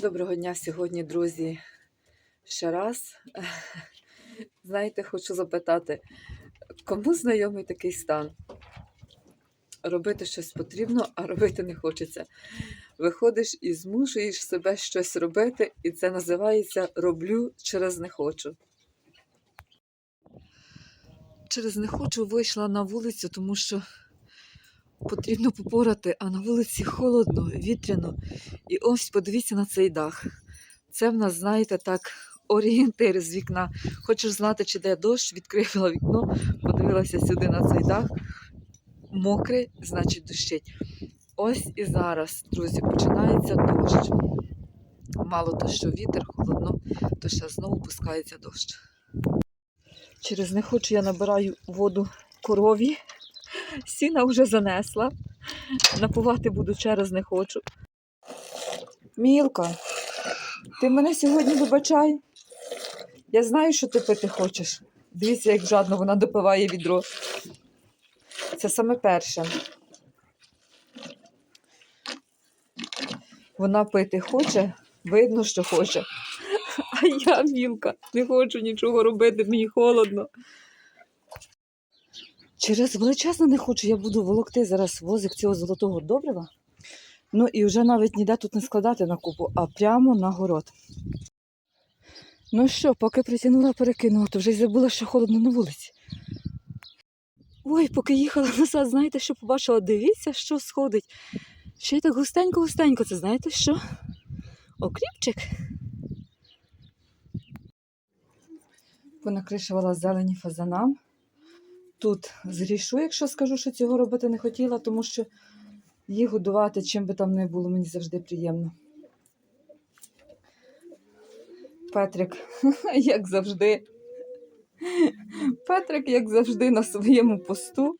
Доброго дня сьогодні, друзі. Ще раз. Знаєте, хочу запитати, кому знайомий такий стан? Робити щось потрібно, а робити не хочеться. Виходиш і змушуєш себе щось робити, і це називається роблю через не хочу. Через не хочу вийшла на вулицю, тому що потрібно попорати, а на вулиці холодно, вітряно. І ось подивіться на цей дах. Це в нас, знаєте, так, орієнтир з вікна. Хочеш знати, чи де дощ, відкрила вікно, подивилася сюди на цей дах. Мокрий, значить, дощить. Ось і зараз, друзі, починається дощ. Мало то, що вітер, холодно, то ще знову пускається дощ. Через не хочу я набираю воду корові. Сіна вже занесла. Напувати буду через не хочу. Мілка, ти мене сьогодні вибачай. Я знаю, що ти пити хочеш. Дивіться, як жадно вона допиває відро. Це саме перше. Вона пити хоче, видно, що хоче. А я, Мілка, не хочу нічого робити, мені холодно. Через величезно не хочу, я буду волокти зараз возик цього золотого добрива. Ну і вже навіть ніде тут не складати на купу, а прямо на город. Ну що, поки притягнула, перекинула, то вже й забула, що холодно на вулиці. Ой, поки їхала назад, знаєте, що побачила? Дивіться, що сходить. Ще й так густенько-густенько, це знаєте що? Окріпчик. Понакришувала зелені фазанам. Тут зрішу, якщо скажу, що цього робити не хотіла, тому що їх годувати, чим би там не було, мені завжди приємно. Петрик, як завжди. Петрик, як завжди, на своєму посту.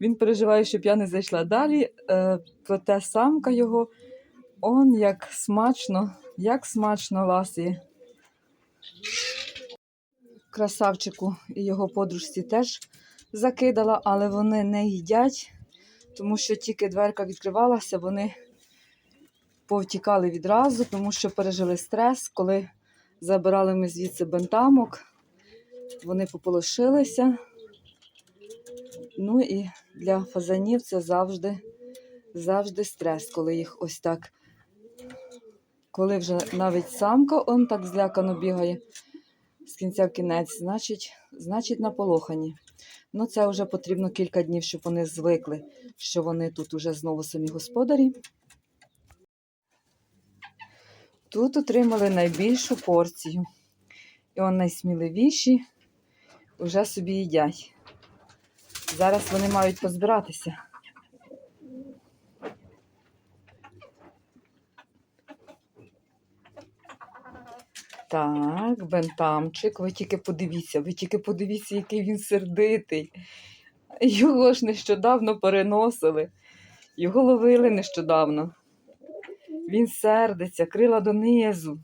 Він переживає, щоб я не зайшла далі. Е, проте самка його, он як смачно, як смачно ласує. Красавчику і його подружці теж закидала, але вони не їдять, тому що тільки дверка відкривалася, вони повтікали відразу, тому що пережили стрес, коли забирали ми звідси бентамок, вони пополошилися. Ну і для фазанів це завжди, завжди стрес, коли їх ось так, коли вже навіть самка он так злякано бігає з кінця в кінець, значить, значить наполохані. Ну, це вже потрібно кілька днів, щоб вони звикли, що вони тут уже знову самі господарі. Тут отримали найбільшу порцію. І вони найсміливіші вже собі їдять. Зараз вони мають позбиратися. Так, бентамчик, ви тільки подивіться, ви тільки подивіться, який він сердитий. Його ж нещодавно переносили, його ловили нещодавно. Він сердиться, крила донизу.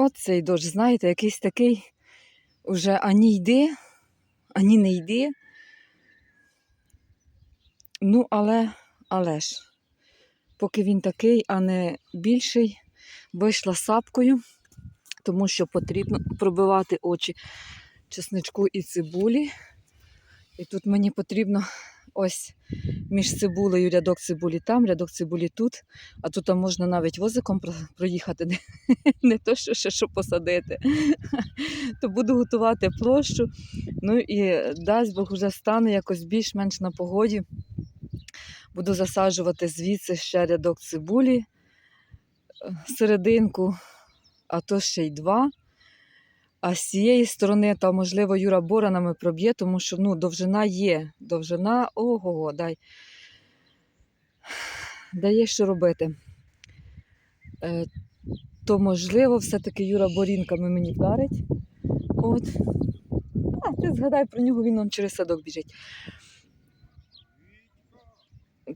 Оцей дощ, знаєте, якийсь такий уже ані йди, ані не йди. Ну, але, але ж, поки він такий, а не більший, вийшла сапкою, тому що потрібно пробивати очі чесничку і цибулі. І тут мені потрібно ось між цибулею рядок цибулі там, рядок цибулі тут, а тут можна навіть возиком проїхати, не, не то, що ще що посадити. То буду готувати площу. Ну і дасть Бог вже стане якось більш-менш на погоді. Буду засаджувати звідси ще рядок цибулі, е, серединку, а то ще й два. А з цієї сторони, та, можливо, Юра боронами проб'є, тому що ну, довжина є. Довжина, ого, дай. Дає що робити. Е, то, можливо, все-таки Юра борінками мені вдарить. От. А, ти згадай про нього, він он через садок біжить.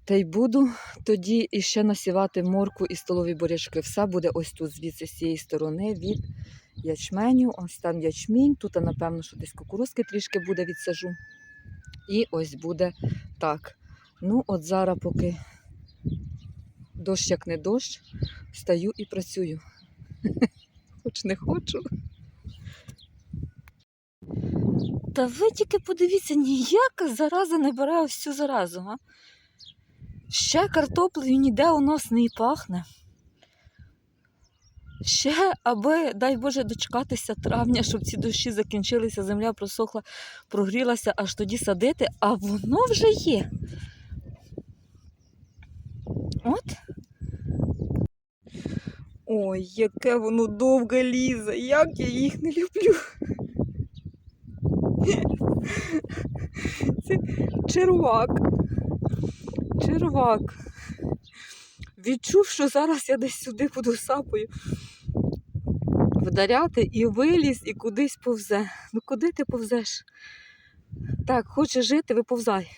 Та й буду тоді іще насівати морку і столові бурячки. Все буде ось тут, звідси з цієї сторони від ячменю. Ось там ячмінь. Тут, напевно, що десь кукурузки трішки буде відсажу. І ось буде так. Ну, от зараз, поки дощ як не дощ, стаю і працюю. Хоч не хочу. Та ви тільки подивіться, ніяка зараза не бере ось цю заразу. А? Ще картоплею ніде у нас не пахне. Ще, аби, дай Боже, дочекатися травня, щоб ці дощі закінчилися, земля просохла, прогрілася, аж тоді садити, а воно вже є. От. Ой, яке воно довге лізе, як я їх не люблю. Це червак. Червак. Відчув, що зараз я десь сюди буду сапою вдаряти і виліз, і кудись повзе. Ну куди ти повзеш? Так, хочеш жити, виповзай.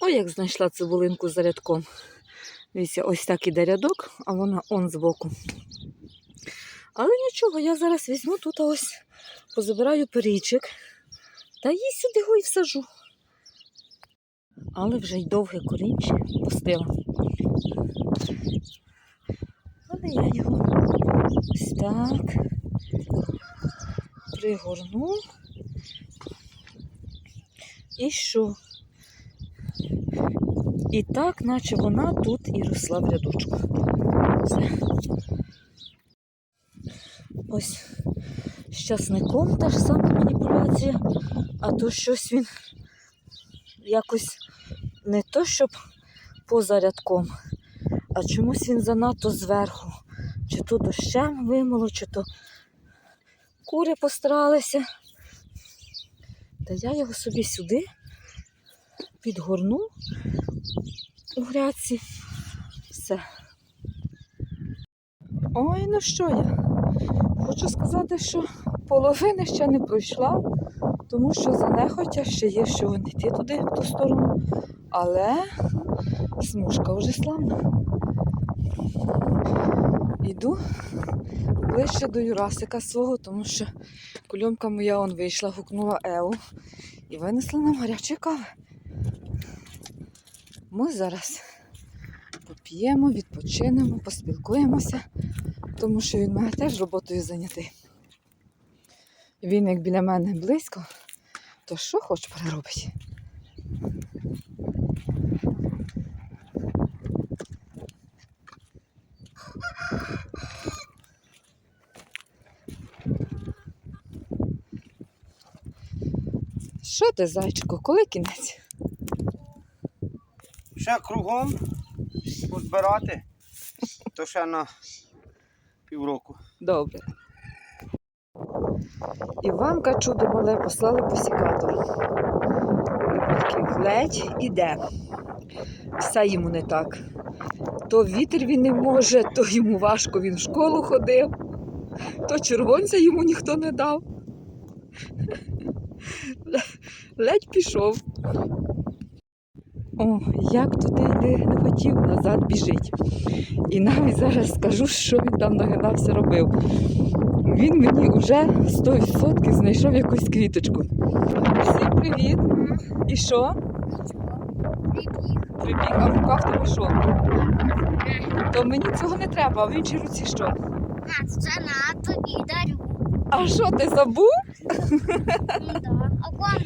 Ой, як знайшла цибулинку за рядком. Дивіться, ось так іде рядок, а вона он збоку. Але нічого, я зараз візьму тут ось, позабираю перічик та її сюди його і всажу. Але вже й довге корінче пустила. Але я його ось так пригорну. І що? І так, наче вона тут і росла в рядочку. Ось з часником та ж сама маніпуляція, а то щось він якось не то, щоб поза рядком, а чомусь він занадто зверху. Чи то дощем вимило, чи то кури постаралися. Та я його собі сюди підгорну у грядці. Все. Ой, ну що я? Хочу сказати, що половини ще не пройшла, тому що занехотя ще є, що не йти туди, в ту сторону. Але смужка вже славна. Іду ближче до Юрасика свого, тому що кульомка моя он вийшла, гукнула Еу і винесла нам гарячої кави. Ми зараз поп'ємо, відпочинемо, поспілкуємося, тому що він має теж роботою зайнятий. Він як біля мене близько, то що хоч переробить. Що ти, зайчику, коли кінець? Ще кругом позбирати, то ще на півроку. Добре. Іванка чудо мале послали по сікатору. Ледь іде. Все йому не так. То вітер він не може, то йому важко він в школу ходив, то червонця йому ніхто не дав. Ледь пішов. О, як туди йде, не хотів, назад біжить. І навіть зараз скажу, що він там нагинався робив. Він мені вже 100% знайшов якусь квіточку. Всім привіт! І що? Прибіг, а в руках тебе що? То мені цього не треба, а в іншій руці що? А, це на тобі дарю. А що ти забув? Ну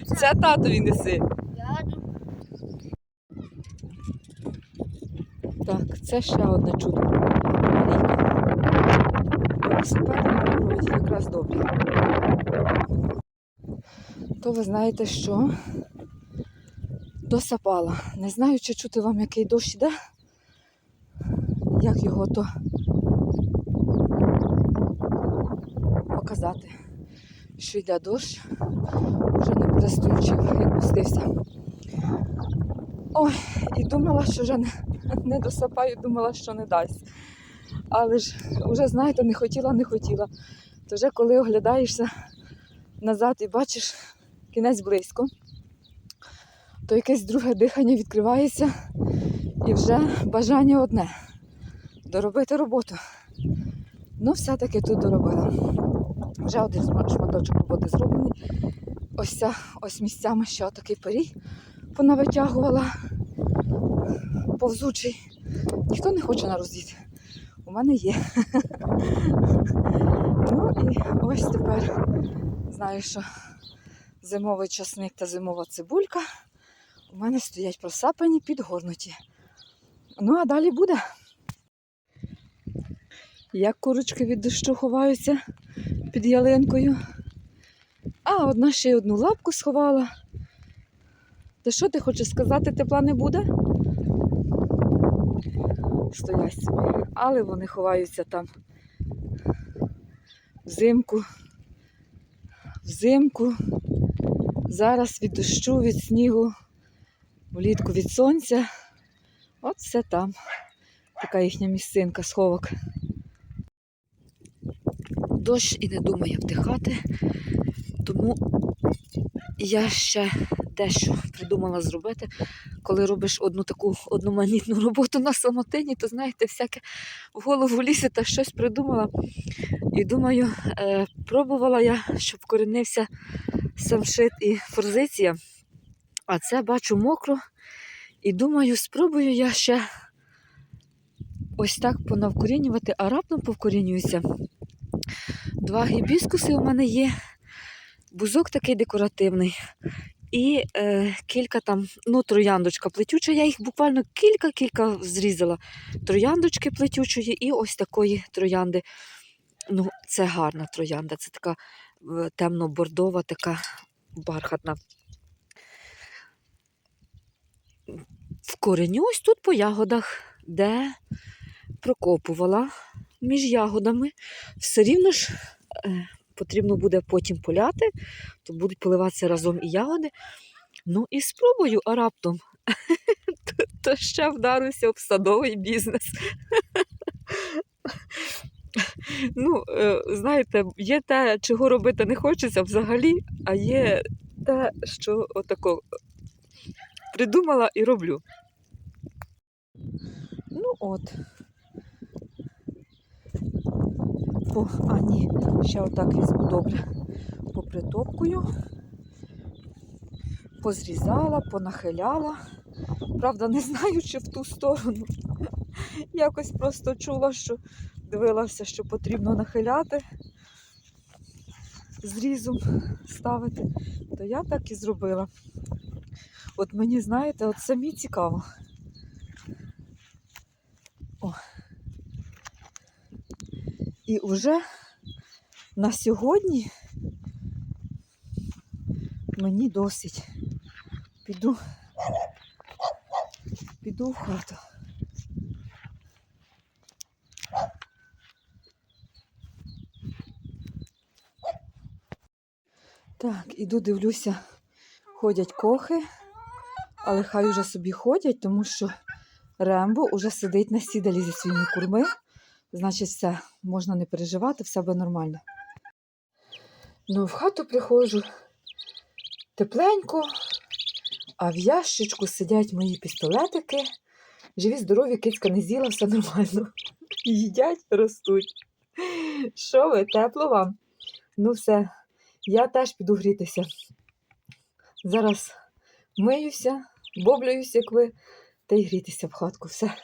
це Це татові неси. Так, це ще одне чудо. Городі якраз добре. То ви знаєте що? Досапала. Не знаю, чи чути вам, який дощ іде. Як його то показати, що йде дощ, вже не перестаючи, як пустився. Ой, і думала, що вже не, не досапаю, думала, що не дасть. Але ж вже, знаєте, не хотіла, не хотіла. То вже коли оглядаєшся назад і бачиш кінець близько, то якесь друге дихання відкривається, і вже бажання одне доробити роботу. Ну, все-таки тут доробила. Вже один шматочок роботи зроблений. Ось ця, ось місцями ще такий пирій понавитягувала. Повзучий. Ніхто не хоче на роздіт. У мене є. ну і ось тепер знаю, що зимовий часник та зимова цибулька у мене стоять просапані, підгорнуті. Ну, а далі буде. Як курочки від дощу ховаються під ялинкою. А одна ще й одну лапку сховала. Та що ти хочеш сказати, тепла не буде? Стоять собі. Але вони ховаються там взимку. Взимку. Зараз від дощу, від снігу, влітку від сонця. От все там. Така їхня місцинка, сховок. Дощ і не думає вдихати, тому я ще дещо придумала зробити. Коли робиш одну таку одноманітну роботу на самотині, то знаєте, всяке в голову лізе та щось придумала. І думаю, е, пробувала я, щоб коренився самшит і форзиція. А це бачу мокро. І думаю, спробую я ще ось так понавкорінювати, а раптом повкорінююся. Два гібіскуси у мене є, бузок такий декоративний. І е, кілька там, ну, трояндочка плетюча. Я їх буквально кілька-кілька зрізала. Трояндочки плетючої і ось такої троянди. Ну, це гарна троянда, це така темно-бордова, така бархатна. Вкореню ось тут по ягодах, де прокопувала між ягодами. Все рівно ж е, потрібно буде потім поляти, то будуть поливатися разом і ягоди. Ну і спробую, а раптом то, ще вдаруся в садовий бізнес. Ну, е, знаєте, є те, чого робити не хочеться взагалі, а є те, що отако придумала і роблю. Ну от. По, а ні, ще отак візьму добре. Попритопкую, позрізала, понахиляла. Правда, не знаю, чи в ту сторону. Якось просто чула, що дивилася, що потрібно нахиляти, зрізом ставити. То я так і зробила. От мені, знаєте, от самі цікаво. І вже на сьогодні мені досить. Піду, піду в хату. Так, іду дивлюся, ходять кохи, але хай уже собі ходять, тому що Рембо уже сидить на сідалі зі своїми курми. Значить, все, можна не переживати, все буде нормально. Ну, в хату приходжу тепленько, а в ящичку сидять мої пістолетики. Живі, здорові, кицька не з'їла, все нормально. Їдять, ростуть. Що ви, тепло вам? Ну, все, я теж піду грітися. Зараз миюся, боблююсь, як ви, та й грітися в хатку. Все.